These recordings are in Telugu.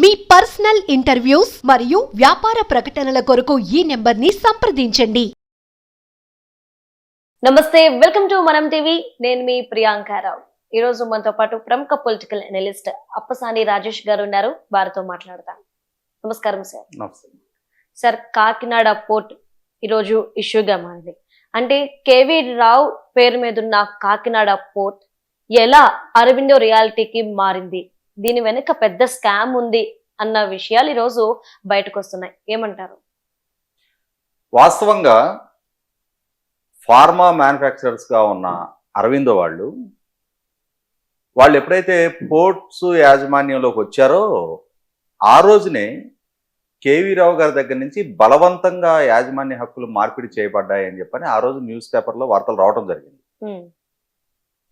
మీ పర్సనల్ ఇంటర్వ్యూస్ మరియు వ్యాపార ప్రకటనల కొరకు ఈ నెంబర్ని సంప్రదించండి. నమస్తే వెల్కమ్ టు మనం టీవీ. నేను మీ ప్రియాంకారావు ఈ రోజు మనతో పాటు ప్రముఖ పొలిటికల్ అనలిస్ట్ అప్పసాని రాజేష్ గారు ఉన్నారు. వారితో మాట్లాడతాం. నమస్కారం సార్. సార్ కాకినాడ పోర్ట్ ఈరోజు ఇష్యూగా మారింది. అంటే కేవీ రావు పేరు మీద ఉన్న కాకినాడ పోర్ట్ ఎలా అరవిందో రియాలిటీకి మారింది? దీని వెనుక పెద్ద స్కామ్ ఉంది అన్న విషయాలు ఈరోజు బయటకు వస్తున్నాయి ఏమంటారు? వాస్తవంగా ఫార్మా మ్యానుఫ్యాక్చరర్స్గా ఉన్న అరవిందో వాళ్ళు వాళ్ళు ఎప్పుడైతే పోర్ట్స్ యాజమాన్యంలోకి వచ్చారో ఆ రోజునే కేవీ రావు గారి దగ్గర నుంచి బలవంతంగా యాజమాన్య హక్కులు మార్పిడి చేయబడ్డాయి అని చెప్పని ఆ రోజు న్యూస్ పేపర్లో వార్తలు రావడం జరిగింది.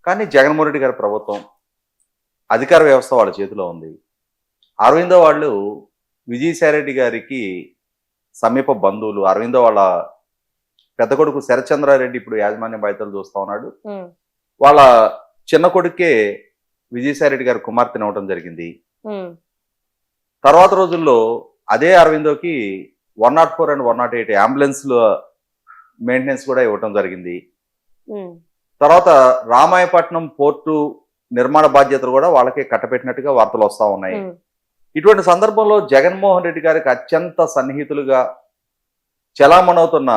కానీ జగన్మోహన్ రెడ్డి గారి ప్రభుత్వం అధికార వ్యవస్థ వాళ్ళ చేతిలో ఉంది. అరవిందో వాళ్ళు విజయసాయిరెడ్డి గారికి సమీప బంధువులు అరవిందో వాళ్ళ పెద్ద కొడుకు శరచంద్రారెడ్డి ఇప్పుడు యాజమాన్య బాధ్యతలు చూస్తా ఉన్నాడు. వాళ్ళ చిన్న కొడుకే విజయసాయిరెడ్డి గారి కుమార్తెను అవ్వడం జరిగింది. తర్వాత రోజుల్లో అదే అరవిందోకి one nought four and one nought eight అంబులెన్స్ల maintenance కూడా ఇవ్వటం జరిగింది. తర్వాత రామాయపట్నం పోర్టు నిర్మాణ బాధ్యతలు కూడా వాళ్ళకే కట్టపెట్టినట్టుగా వార్తలు వస్తా ఉన్నాయి. ఇటువంటి సందర్భంలో జగన్మోహన్ రెడ్డి గారికి అత్యంత సన్నిహితులుగా చలామణవుతున్న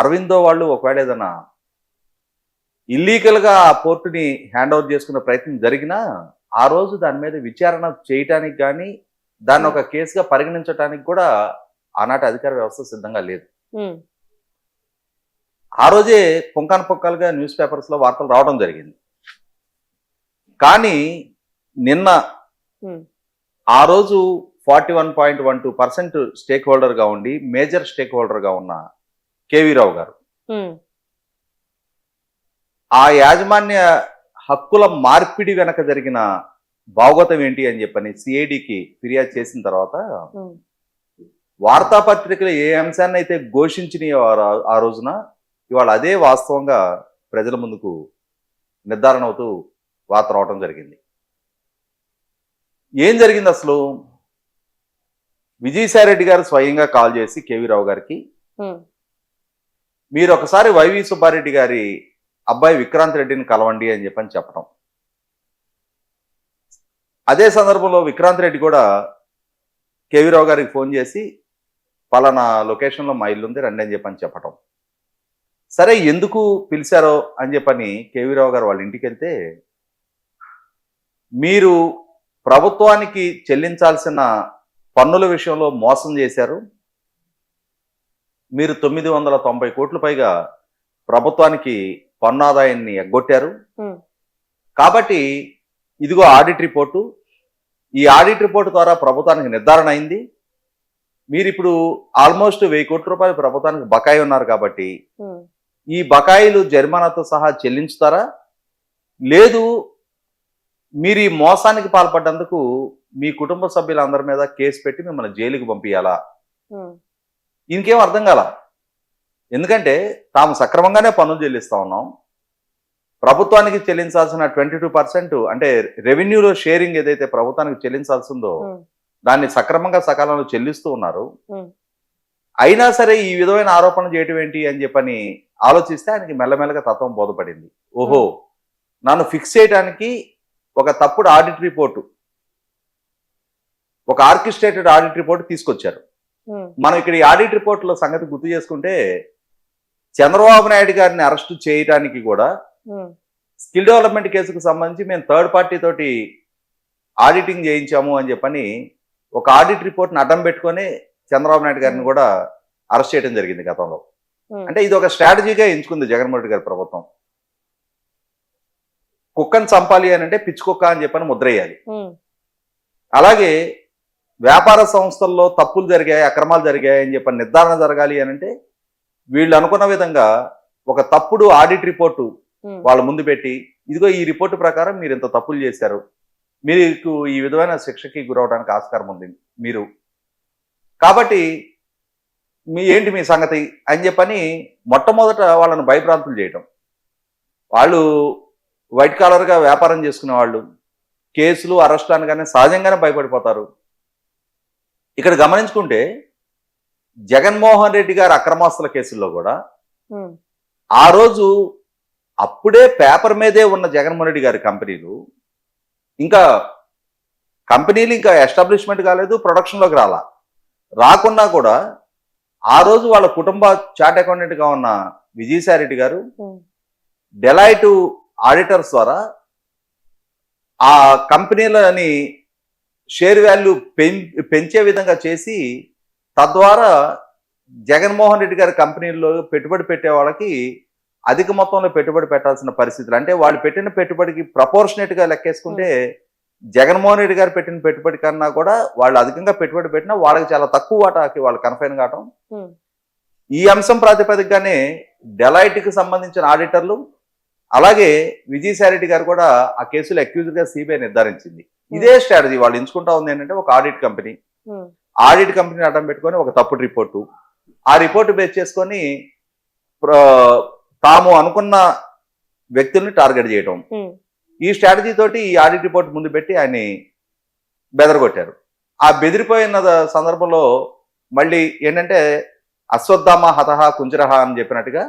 అరవిందో వాళ్ళు ఒకవేళ ఏదైనా ఇల్లీగల్గా ఆ పోర్టుని హ్యాండ్ ఓవర్ చేసుకునే ప్రయత్నం జరిగినా ఆ రోజు దాని మీద విచారణ చేయటానికి కానీ దాన్ని ఒక కేసుగా పరిగణించడానికి కూడా ఆనాటి అధికార వ్యవస్థ సిద్ధంగా లేదు. ఆ రోజే పుంకాను పుంకాలుగా న్యూస్ పేపర్స్లో వార్తలు రావడం జరిగింది. కానీ నిన్న ఆ రోజు forty one point one two percent stake హోల్డర్గా ఉండి మేజర్ స్టేక్ హోల్డర్గా ఉన్న కేవీ రావు గారు. ఆ యాజమాన్య హక్కుల మార్పిడి వెనక జరిగిన భాగవతం ఏంటి అని చెప్పని సిఐడికి ఫిర్యాదు చేసిన తర్వాత. వార్తాపత్రికలు ఏ అంశాన్ని అయితే రా- ఆ రోజున ఇవాళ అదే వాస్తవంగా ప్రజల ముందుకు నిర్ధారణ అవుతూ వార్త రావడం జరిగింది. ఏం జరిగింది అసలు? విజయసాయిరెడ్డి గారు స్వయంగా కాల్ చేసి కేవీ రావు గారికి మీరు ఒకసారి వైవి సుబ్బారెడ్డి గారి అబ్బాయి విక్రాంత్ రెడ్డిని కలవండి అని చెప్పని చెప్పడం అదే సందర్భంలో విక్రాంత్ రెడ్డి కూడా కేవీ రావు గారికి ఫోన్ చేసి పలానా లొకేషన్లో మా ఇల్లు ఉంది రండి అని చెప్పని చెప్పటం. సరే ఎందుకు పిలిచారో అని చెప్పని కేవీ రావు గారు వాళ్ళ ఇంటికి వెళ్తే మీరు ప్రభుత్వానికి చెల్లించాల్సిన పన్నుల విషయంలో మోసం చేశారు. మీరు తొమ్మిది వందల తొంభై కోట్ల పైగా ప్రభుత్వానికి పన్ను ఆదాయాన్ని ఎగ్గొట్టారు. కాబట్టి ఇదిగో ఆడిట్ రిపోర్టు. ఈ ఆడిట్ రిపోర్టు ద్వారా ప్రభుత్వానికి నిర్ధారణ అయింది. మీరు ఇప్పుడు ఆల్మోస్ట్ వెయ్యి కోట్ల రూపాయలు ప్రభుత్వానికి బకాయి ఉన్నారు కాబట్టి ఈ బకాయిలు జరిమానాతో సహా చెల్లించుతారా? లేదు మీరు ఈ మోసానికి పాల్పడ్డందుకు మీ కుటుంబ సభ్యులందరి మీద కేసు పెట్టి మిమ్మల్ని జైలుకి పంపించాలా ఇంకేం అర్థం కాల? ఎందుకంటే తాము సక్రమంగానే పన్నులు చెల్లిస్తా ఉన్నాం. ప్రభుత్వానికి చెల్లించాల్సిన ట్వంటీ టూ పర్సెంట్ అంటే రెవెన్యూలో షేరింగ్ ఏదైతే ప్రభుత్వానికి చెల్లించాల్సిందో దాన్ని సక్రమంగా సకాలంలో చెల్లిస్తూ ఉన్నారు. అయినా సరే ఈ విధమైన ఆరోపణలు చేయటం ఏంటి అని చెప్పని ఆలోచిస్తే ఆయనకి మెల్లమెల్లగా తత్వం బోధపడింది. ఓహో నన్ను ఫిక్స్ చేయడానికి ఒక తప్పుడు ఆడిట్ రిపోర్టు ఒక ఆర్కిస్ట్రేటెడ్ ఆడిట్ రిపోర్ట్ తీసుకొచ్చారు. ఉమ్, మనం ఇక్కడ ఈ ఆడిట్ రిపోర్ట్లో సంగతి గుర్తు చేసుకుంటే చంద్రబాబు నాయుడు గారిని అరెస్ట్ చేయడానికి కూడా స్కిల్ డెవలప్మెంట్ కేసుకు సంబంధించి మేము థర్డ్ పార్టీ తోటి ఆడిటింగ్ చేయించాము అని చెప్పని ఒక ఆడిట్ రిపోర్ట్ని అడ్డం పెట్టుకొని చంద్రబాబు నాయుడు గారిని కూడా అరెస్ట్ చేయడం జరిగింది గతంలో. అంటే ఇది ఒక స్ట్రాటజీగా ఎంచుకుంది జగన్మోహన్ రెడ్డి గారి ప్రభుత్వం. కుక్కను చంపాలి అని అంటే పిచ్చి కుక్క అని చెప్పని ముద్రేయాలి. అలాగే వ్యాపార సంస్థల్లో తప్పులు జరిగాయి అక్రమాలు జరిగాయి అని చెప్పి నిర్ధారణ జరగాలి అని అంటే వీళ్ళు అనుకున్న విధంగా ఒక తప్పుడు ఆడిట్ రిపోర్టు వాళ్ళ ముందు పెట్టి ఇదిగో ఈ రిపోర్టు ప్రకారం మీరు ఇంత తప్పులు చేశారు మీకు ఈ విధమైన శిక్షకి గురవడానికి ఆస్కారం ఉంది మీరు. కాబట్టి మీ ఏంటి మీ సంగతి అని చెప్పని మొట్టమొదట వాళ్ళని భయభ్రాంతులు చేయటం. వాళ్ళు వైట్ కాలర్గా వ్యాపారం చేసుకునే వాళ్ళు కేసులు అరెస్ట్ అనగానే సహజంగానే భయపడిపోతారు. ఇక్కడ గమనించుకుంటే జగన్మోహన్ రెడ్డి గారి అక్రమాస్తుల కేసుల్లో కూడా ఆ రోజు అప్పుడే పేపర్ మీదే ఉన్న జగన్మోహన్ రెడ్డి గారి కంపెనీలు ఇంకా కంపెనీలు ఇంకా ఎస్టాబ్లిష్మెంట్ కాలేదు ప్రొడక్షన్లోకి రాలా. రాకున్నా కూడా ఆ రోజు వాళ్ళ కుటుంబ చార్ట్ అకౌంటెంట్గా ఉన్న విజయసాయి రెడ్డి గారు డెలైట్ ఆడిటర్స్ ద్వారా ఆ కంపెనీలని షేర్ వాల్యూ పెంచే విధంగా చేసి తద్వారా జగన్మోహన్ రెడ్డి గారి కంపెనీల్లో పెట్టుబడి పెట్టే వాళ్ళకి అధిక మొత్తంలో పెట్టుబడి పెట్టాల్సిన పరిస్థితులు. అంటే వాళ్ళు పెట్టిన పెట్టుబడికి ప్రపోర్షనేట్గా లెక్కేసుకుంటే జగన్మోహన్ రెడ్డి గారు పెట్టిన పెట్టుబడి కన్నా కూడా వాళ్ళు అధికంగా పెట్టుబడి పెట్టినా వాళ్ళకి చాలా తక్కువ వాటాకి వాళ్ళు కన్ఫైన్ కావటం. ఉమ్, ఈ అంశం ప్రాతిపదికగానే డెలైట్కి సంబంధించిన ఆడిటర్లు అలాగే విజయసాయి రెడ్డి గారు కూడా ఆ కేసులో అక్యూజ్గా సిబిఐ నిర్ధారించింది. ఇదే స్ట్రాటజీ వాళ్ళు ఎంచుకుంటా ఉంది ఏంటంటే ఒక ఆడిట్ కంపెనీ ఆడిట్ కంపెనీని అడ్డం పెట్టుకొని ఒక తప్పుడు రిపోర్టు ఆ రిపోర్టు బేస్ చేసుకొని తాము అనుకున్న వ్యక్తుల్ని టార్గెట్ చేయటం. ఉమ్, ఈ స్ట్రాటజీ తోటి ఈ ఆడిట్ రిపోర్ట్ ముందు పెట్టి ఆయన్ని బెదరగొట్టారు. ఆ బెదిరిపోయిన సందర్భంలో మళ్ళీ ఏంటంటే అశ్వత్థామ హతహ కుంజరహ అని చెప్పినట్టుగా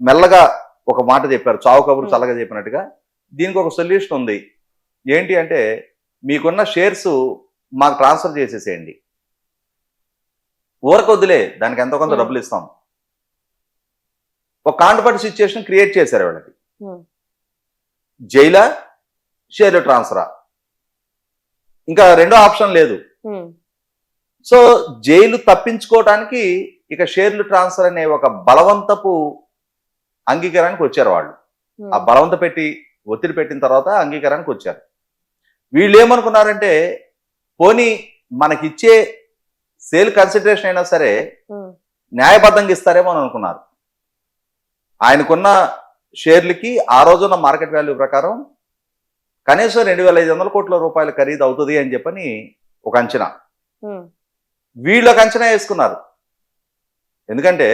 మెల్లగా ఒక మాట చెప్పారు చావు కబురు చల్లగా చెప్పినట్టుగా. దీనికి ఒక సొల్యూషన్ ఉంది. ఏంటి అంటే మీకున్న షేర్స్ మాకు ట్రాన్స్ఫర్ చేసేసేయండి. ఊరకొద్దులే దానికి ఎంతో కొంత. డబ్బులు ఇస్తాం. ఒక కాంట్రపర్ట్ సిచ్యుయేషన్ క్రియేట్ చేశారు వాళ్ళకి. జైలా షేర్ ట్రాన్స్ఫరా ఇంకా రెండో ఆప్షన్ లేదు. సో జైలు తప్పించుకోవడానికి ఇక షేర్లు ట్రాన్స్ఫర్ అనే ఒక బలవంతపు అంగీకారానికి వచ్చారు వాళ్ళు. ఆ బలవంత పెట్టి ఒత్తిడి పెట్టిన తర్వాత అంగీకారానికి వచ్చారు. వీళ్ళు ఏమనుకున్నారంటే పోనీ మనకిచ్చే సేల్ కన్సిడరేషన్ అయినా సరే న్యాయబద్ధంగా ఇస్తారేమో అని అనుకున్నారు. ఆయనకున్న షేర్లకి ఆ రోజున్న మార్కెట్ వాల్యూ ప్రకారం కనీసం రెండు వేల ఐదు వందల కోట్ల రూపాయల ఖరీదు అవుతుంది అని చెప్పని ఒక అంచనా. ఉమ్, వీళ్ళు ఒక అంచనా వేసుకున్నారు. ఎందుకంటే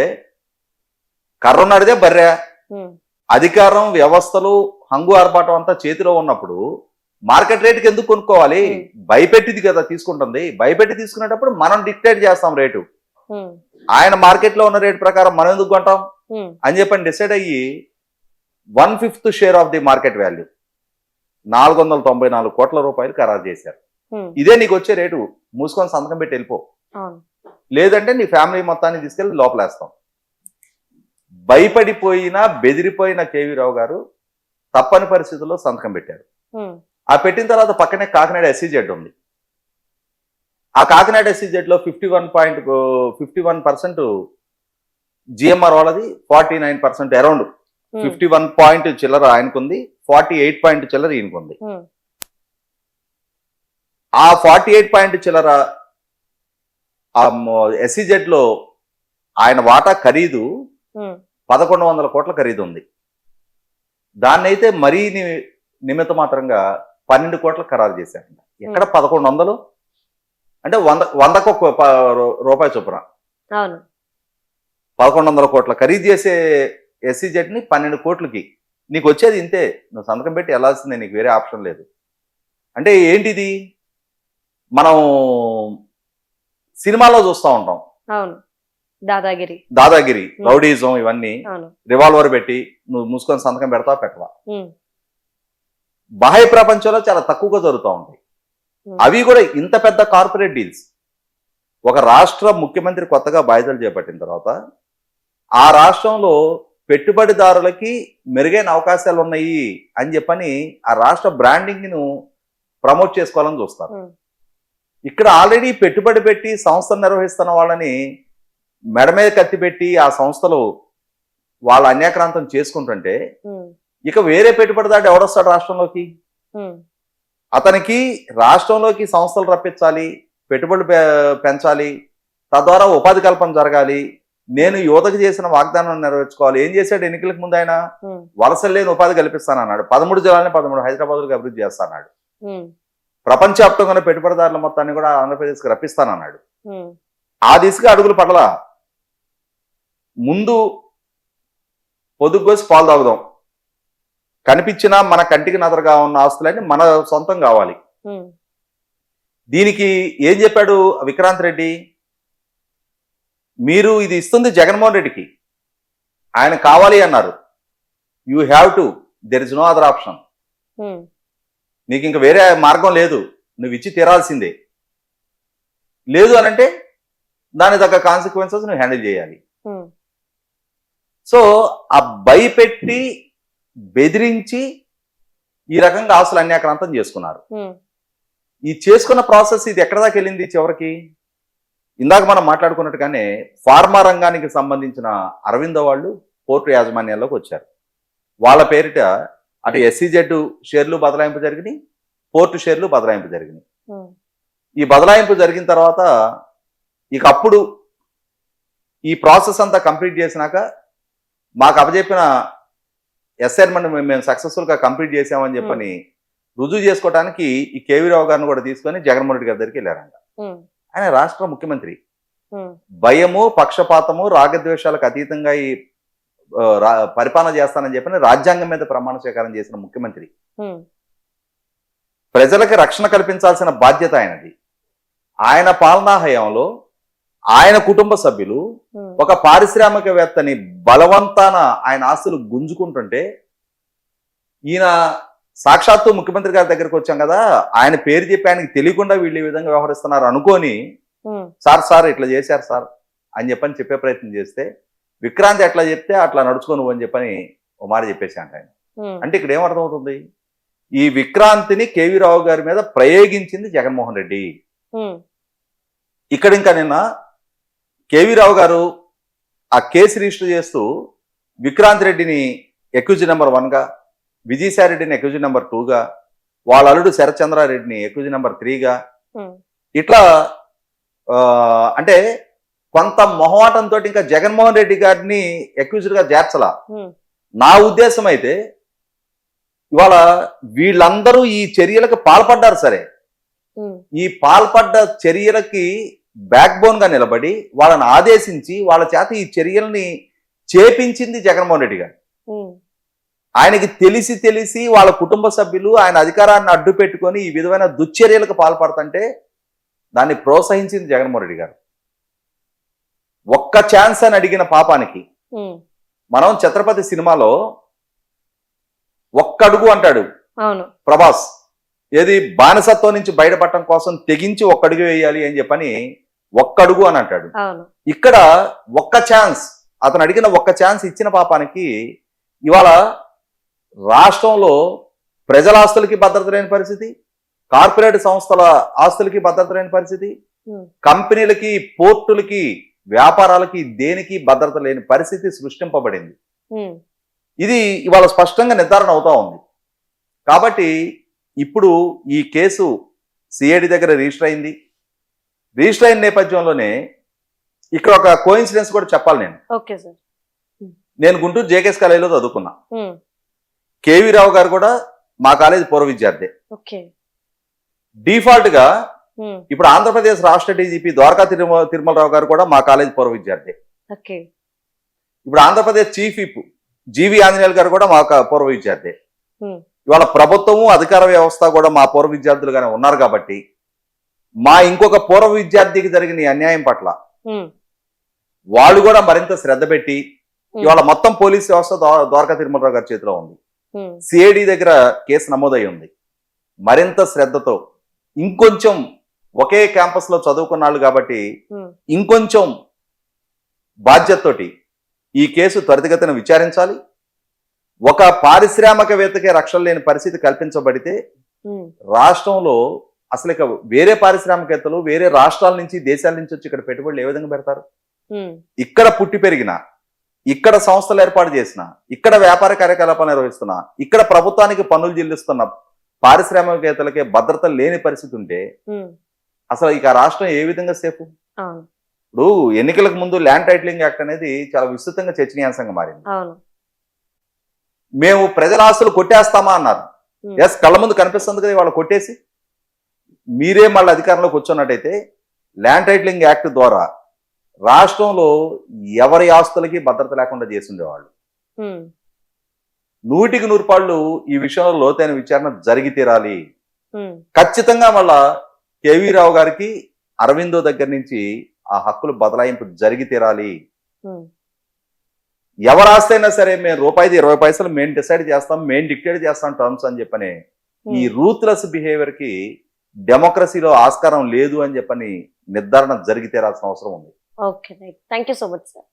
కర్రన్నాడిదే బర్రె. ఉమ్, అధికారం వ్యవస్థలు హంగు ఆర్భాటం అంతా చేతిలో ఉన్నప్పుడు మార్కెట్ రేటుకి ఎందుకు కొనుక్కోవాలి. భయపెట్టిది కదా తీసుకుంటుంది. భయపెట్టి తీసుకునేటప్పుడు మనం డిక్టేట్ చేస్తాం రేటు. ఆయన మార్కెట్లో ఉన్న రేటు ప్రకారం మనం ఎందుకు కొంటాం? అని చెప్పని డిసైడ్ అయ్యి one fifth share of the market value నాలుగు వందల తొంభై నాలుగు కోట్ల రూపాయలు ఖరారు చేశారు. ఇదే నీకు వచ్చే రేటు. మూసుకొని సంతకం పెట్టి వెళ్ళిపో. లేదంటే నీ ఫ్యామిలీ మొత్తాన్ని తీసుకెళ్ళి లోపలేస్తాం. భయపడిపోయిన బెదిరిపోయిన కేవీ రావు గారు తప్పని పరిస్థితుల్లో సంతకం పెట్టారు. ఆ పెట్టిన తర్వాత పక్కనే కాకినాడ ఎస్సీజెడ్ ఉంది. ఆ Kakinada ఎస్సీజెడ్లో fifty one point fifty one percent GMR వాళ్ళది forty nine percent around fifty one point చిల్లర ఆయనకుంది ఫార్టీ ఎయిట్ పాయింట్ చిల్లర ఈయనకుంది. ఆ ఫార్టీ ఎయిట్ పాయింట్ చిల్లర ఆ ఎస్సీజెడ్లో ఆయన వాటా ఖరీదు పదకొండు వందల కోట్ల ఖరీదు ఉంది దాన్ని అయితే మరీ నిమిత్త మాత్రంగా పన్నెండు కోట్ల ఖరారు చేశారంట. ఎక్కడ పదకొండు వందలు? అంటే వంద వందకు రూపాయి చొప్పున. పదకొండు వందల కోట్ల ఖరీదు చేసే ఎస్సీజెడ్ని పన్నెండు కోట్లకి. నీకు వచ్చేది ఇంతే. నువ్వు సంతకం పెట్టి వెళ్ళాల్సిందే నీకు వేరే ఆప్షన్ లేదు. అంటే ఏంటిది? మనం సినిమాలో చూస్తూ ఉంటాం. దాదాగిరి. దాదాగిరి రౌడీజం ఇవన్నీ రివాల్వర్ పెట్టి నువ్వు మూసుకొని సంతకం పెడతావా పెట్టవా? బాహ్య ప్రపంచంలో చాలా తక్కువగా జరుగుతూ ఉంటాయి. అవి కూడా ఇంత పెద్ద కార్పొరేట్ డీల్స్. ఒక రాష్ట్ర ముఖ్యమంత్రి కొత్తగా బాధ్యతలు చేపట్టిన తర్వాత ఆ రాష్ట్రంలో పెట్టుబడిదారులకి మెరుగైన అవకాశాలు ఉన్నాయి అని చెప్పని ఆ రాష్ట్ర బ్రాండింగ్ను ప్రమోట్ చేసుకోవాలని చూస్తారు. ఇక్కడ ఆల్రెడీ పెట్టుబడి పెట్టి సంస్థను నిర్వహిస్తున్న వాళ్ళని మెడ మీద కత్తి పెట్టి ఆ సంస్థలు వాళ్ళ అన్యాక్రాంతం చేసుకుంటుంటే ఇక వేరే పెట్టుబడిదారుడు ఎవడొస్తాడు రాష్ట్రంలోకి? అతనికి రాష్ట్రంలోకి సంస్థలు రప్పించాలి పెట్టుబడులు పెంచాలి తద్వారా ఉపాధి కల్పన జరగాలి. నేను యువతకు చేసిన వాగ్దానం నెరవేర్చుకోవాలి. ఏం చేశాడు ఎన్నికలకు ముందు ఆయన? వలసలు లేని ఉపాధి కల్పిస్తానన్నాడు. పదమూడు జిల్లాలని పదమూడు హైదరాబాద్కి అభివృద్ధి చేస్తాన్నాడు ఉమ్, ప్రపంచవ్యాప్తంగా ఉన్న పెట్టుబడిదారుల మొత్తాన్ని కూడా ఆంధ్రప్రదేశ్కి రప్పిస్తానన్నాడు. ఆ దిశగా అడుగులు పడలా ముందు పొదుగుకోసి పాలు తాగుదాం. కనిపించినా మన కంటికి నదరగా ఉన్న ఆస్తులన్నీ మన సొంతం కావాలి. దీనికి ఏం చెప్పాడు విక్రాంత్ రెడ్డి? మీరు ఇది ఇస్తుంది జగన్మోహన్ రెడ్డికి. ఆయన కావాలి అన్నారు. You have to. There is no other option. నీకు ఇంక వేరే మార్గం లేదు. నువ్వు ఇచ్చి తీరాల్సిందే. లేదు అని అంటే దాని తగ్గ కాన్సిక్వెన్సెస్ నువ్వు హ్యాండిల్ చేయాలి. సో ఆ భయపెట్టి బెదిరించి ఈ రకంగా ఆస్తులు అన్యాక్రాంతం చేసుకున్నారు. ఈ చేసుకున్న ప్రాసెస్ ఇది ఎక్కడ దాకా వెళ్ళింది చివరికి? ఇందాక మనం మాట్లాడుకున్నట్టుగానే ఫార్మా రంగానికి సంబంధించిన అరవింద వాళ్ళు పోర్టు యాజమాన్యాల్లోకి వచ్చారు. వాళ్ళ పేరిట అటు ఎస్సీజెడ్ షేర్లు బదలాయింపు జరిగినాయి పోర్టు షేర్లు బదలాయింపు జరిగినాయి. ఈ బదలాయింపు జరిగిన తర్వాత ఇక అప్పుడు ఈ ప్రాసెస్ అంతా కంప్లీట్ చేసినాక మాకు అప్పచెప్పిన అసైన్మెంట్ మేము సక్సెస్ఫుల్గా కంప్లీట్ చేసామని చెప్పని రుజువు చేసుకోవడానికి ఈ కేవీ రావు గారిని కూడా తీసుకొని జగన్మోహన్ రెడ్డి గారి దగ్గరికి వెళ్ళారంట. ఆయన రాష్ట్ర ముఖ్యమంత్రి. భయము పక్షపాతము రాగద్వేషాలకు అతీతంగా ఈ పరిపాలన చేస్తానని చెప్పని రాజ్యాంగం మీద ప్రమాణ స్వీకారం చేసిన ముఖ్యమంత్రి. ప్రజలకి రక్షణ కల్పించాల్సిన బాధ్యత ఆయనది. ఆయన పాలనా హయాంలో ఆయన కుటుంబ సభ్యులు ఒక పారిశ్రామికవేత్తని బలవంతాన ఆయన ఆస్తులు గుంజుకుంటుంటే ఈయన సాక్షాత్తు ముఖ్యమంత్రి గారి దగ్గరికి వచ్చాం కదా ఆయన పేరు చెప్పి ఆయనకి తెలియకుండా వీళ్ళు ఈ విధంగా వ్యవహరిస్తున్నారు అనుకొని సార్ సార్ ఇట్లా చేశారు సార్ అని చెప్పని చెప్పే ప్రయత్నం చేస్తే విక్రాంత్ ఎట్లా చెప్తే అట్లా నడుచుకో నువ్వు అని చెప్పని ఓ మాట చెప్పేసి అంట ఆయన అంటే ఇక్కడ ఏమర్థమవుతుంది ఈ విక్రాంతిని కేవీ రావు గారి మీద ప్రయోగించింది జగన్మోహన్ రెడ్డి. ఇక్కడ ఇంకా నిన్న కేవీ రావు గారు ఆ కేసు రిజిస్టర్ చేస్తూ విక్రాంత్ రెడ్డిని ఎక్యూజ్ నెంబర్ వన్గా విజయసాయి రెడ్డిని ఎక్యూజ్ నెంబర్ టూగా వాళ్ళ అల్లుడు శరత్చంద్రారెడ్డిని ఎక్యూజ్ నెంబర్ త్రీగా ఉమ్, ఇట్లా అంటే కొంత మొహమాటంతో ఇంకా జగన్మోహన్ రెడ్డి గారిని గా చేర్చలా. ఉమ్, నా ఉద్దేశం అయితే ఇవాళ వీళ్ళందరూ ఈ చర్యలకు పాల్పడ్డారు సరే. ఉమ్, ఈ పాల్పడ్డ చర్యలకి బ్యాక్ బోన్గా నిలబడి వాళ్ళని ఆదేశించి వాళ్ళ చేత ఈ చర్యల్ని చేపించింది జగన్మోహన్ రెడ్డి గారు. ఆయనకి తెలిసి తెలిసి వాళ్ళ కుటుంబ సభ్యులు ఆయన అధికారాన్ని అడ్డు పెట్టుకొని ఈ విధమైన దుశ్చర్యలకు పాల్పడుతుంటే దాన్ని ప్రోత్సహించింది జగన్మోహన్ రెడ్డి గారు. ఒక్క ఛాన్స్ అని అడిగిన పాపానికి మనం ఛత్రపతి సినిమాలో ఒక్కడుగు అంటాడు ప్రభాస్. ఏది బానిసత్వం నుంచి బయటపడటం కోసం తెగించి ఒక్కడుగు వేయాలి అని చెప్పని ఒక్కడుగు అని అంటాడు. ఇక్కడ ఒక్క ఛాన్స్ అతను అడిగిన ఒక్క ఛాన్స్ ఇచ్చిన పాపానికి ఇవాళ రాష్ట్రంలో ప్రజల ఆస్తులకి భద్రత లేని పరిస్థితి కార్పొరేట్ సంస్థల ఆస్తులకి భద్రత లేని పరిస్థితి. కంపెనీలకి పోర్టులకి వ్యాపారాలకి దేనికి భద్రత లేని పరిస్థితి సృష్టింపబడింది. ఇది ఇవాళ స్పష్టంగా నిర్ధారణ అవుతా ఉంది. కాబట్టి ఇప్పుడు ఈ కేసు సిఐడి దగ్గర రిజిస్టర్ అయింది. రిజిస్టర్ అయిన నేపథ్యంలోనే ఇక్కడ ఒక కోయిన్సిడెన్స్ కూడా చెప్పాలి నేను. Okay sir. నేను గుంటూరు జేకేఎస్ కాలేజీలో చదువుకున్నా. కేవీ రావు గారు కూడా మా కాలేజ్ పూర్వ విద్యార్థి. డిఫాల్ట్గా ఇప్పుడు ఆంధ్రప్రదేశ్ రాష్ట్ర డీజీపీ ద్వారకా తిరుమల తిరుమలరావు గారు కూడా మా కాలేజ్ పూర్వ విద్యార్థి. ఇప్పుడు Andhra Pradesh chief whip GV Anjaneyulu garu కూడా మా పూర్వ విద్యార్థి. ఇవాళ ప్రభుత్వము అధికార వ్యవస్థ కూడా మా పూర్వ విద్యార్థులుగానే ఉన్నారు కాబట్టి మా ఇంకొక పూర్వ విద్యార్థికి జరిగిన అన్యాయం పట్ల వాళ్ళు కూడా మరింత శ్రద్ధ పెట్టి ఇవాళ మొత్తం పోలీస్ వ్యవస్థ ద్వా- ద్వారకా తిరుమలరావు గారి చేతిలో ఉంది. సిఐడి దగ్గర కేసు నమోదై ఉంది. మరింత శ్రద్ధతో ఇంకొంచెం ఒకే క్యాంపస్లో చదువుకున్న వాళ్ళు కాబట్టి ఇంకొంచెం బాధ్యతతోటి ఈ కేసు త్వరితగతిన విచారించాలి. ఒక పారిశ్రామికవేత్తకే రక్షణ లేని పరిస్థితి కల్పించబడితే రాష్ట్రంలో అసలు ఇక వేరే పారిశ్రామికవేత్తలు వేరే రాష్ట్రాల నుంచి దేశాల నుంచి వచ్చి ఇక్కడ పెట్టుబడులు ఏ విధంగా పెడతారు? ఇక్కడ పుట్టి పెరిగిన ఇక్కడ సంస్థలు ఏర్పాటు చేసిన ఇక్కడ వ్యాపార కార్యకలాపాలు నిర్వహిస్తున్న ఇక్కడ ప్రభుత్వానికి పన్నులు చెల్లిస్తున్న పారిశ్రామికవేత్తలకే భద్రత లేని పరిస్థితి ఉంటే అసలు ఇక రాష్ట్రం ఏ విధంగా సేఫ్ ఇప్పుడు ఎన్నికలకు ముందు ల్యాండ్ టైటిలింగ్ యాక్ట్ అనేది చాలా విస్తృతంగా చర్చనీయాంశంగా మారింది. మేము ప్రజల ఆస్తులు కొట్టేస్తామా అన్నారు. ఎస్ కళ్ళ ముందు కనిపిస్తుంది కదా వాళ్ళు కొట్టేసి. మీరే మళ్ళీ అధికారంలోకి వచ్చున్నట్టయితే ల్యాండ్ టైటిలింగ్ యాక్ట్ ద్వారా రాష్ట్రంలో ఎవరి ఆస్తులకి భద్రత లేకుండా చేసి ఉండేవాళ్ళు. ఉమ్, నూటికి నూరు పాళ్ళు ఈ విషయంలో లోతైన విచారణ జరిగి తీరాలి. ఖచ్చితంగా మళ్ళా కేవీ రావు గారికి అరవిందో దగ్గర నుంచి ఆ హక్కులు బదలాయింపు జరిగి తీరాలి. ఎవరు ఆస్తైనా సరే మేము రూపాయిది ఇరవై పైసలు మేము డిసైడ్ చేస్తాం మేము డిక్టేట్ చేస్తాం టర్మ్స్ అని చెప్పని ఈ. రూత్లెస్ బిహేవియర్కి డెమోక్రసీలో ఆస్కారం లేదు అని చెప్పని నిర్ధారణ జరిగి తీరాల్సిన అవసరం ఉంది. Okay thank you so much sir